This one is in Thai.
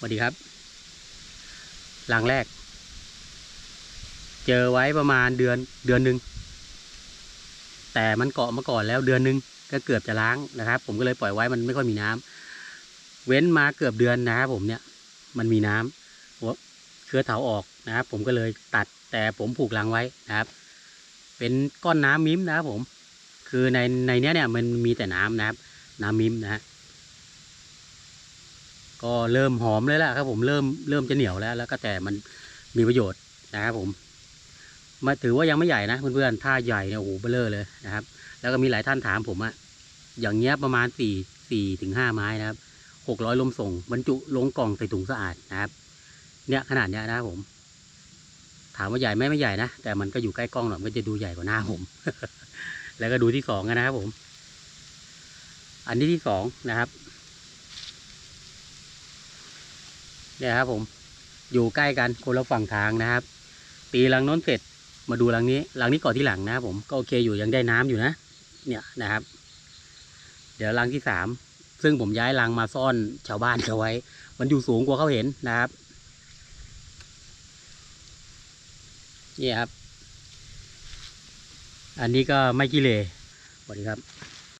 สวัสดีครับหลังแรก เจอไว้ประมาณเดือนเดือนหนึ่งแต่มันเกาะมาก่อนแล้วเดือนหนึ่งก็เกือบจะล้างนะครับ ผมก็เลยปล่อยไว้มันไม่ค่อยมีน้ำเว้นมาเกือบเดือนนะครับผมเนี่ยมันมีน้ำหัวเครือเถาออกนะครับ ผมก็เลยตัดแต่ผมผูกรังไว้นะครับ เป็นก้อนน้ำมิ้มนะครับผม คือในในเนี้ยเนี่ยมันมีแต่น้ำนะครับ น้ำมิ้มนะฮะ ก็เริ่มหอมเลยแหละครับ ผมเริ่มเริ่มจะเหนียวแล้ว แล้วก็แต่มันมีประโยชน์นะครับผมมาถือว่ายังไม่ใหญ่นะเพื่อนๆถ้าใหญ่เนี่ยโอ้โหเบ้อเร่อเลยนะครับ แล้วก็มีหลายท่านถามผมอะอย่างเงี้ยประมาณสี่สี่ถึงห้าไม้นะครับหกร้อยลมส่ง บรรจุลงกล่องใส่ถุงสะอาดนะครับ เนี่ยขนาดเนี้ยนะครับผม ถามว่าใหญ่ไหมไม่ใหญ่นะแต่มันก็อยู่ใกล้กล้องหน่อยมันจะดูใหญ่กว่าหน้าผม แล้วก็ดูที่สองนะครับผม อันนี้ที่สองนะครับ เนี่ยครับผมอยู่ใกล้กันคนละฝั่งทางนะครับ ตีรังน้นเสร็จมาดูรังนี้รังนี้ก่อนที่หลังนะครับผมก็โอเคอยู่ยังได้น้ำอยู่นะ เนี่ยนะครับ เดี๋ยวรังที่สามซึ่งผมย้ายรังมาซ่อนชาวบ้านเขาไว้ มันอยู่สูงกว่าเขาเห็นนะครับนี่ครับ อันนี้ก็ไม่กิเลสสวัสดีครับ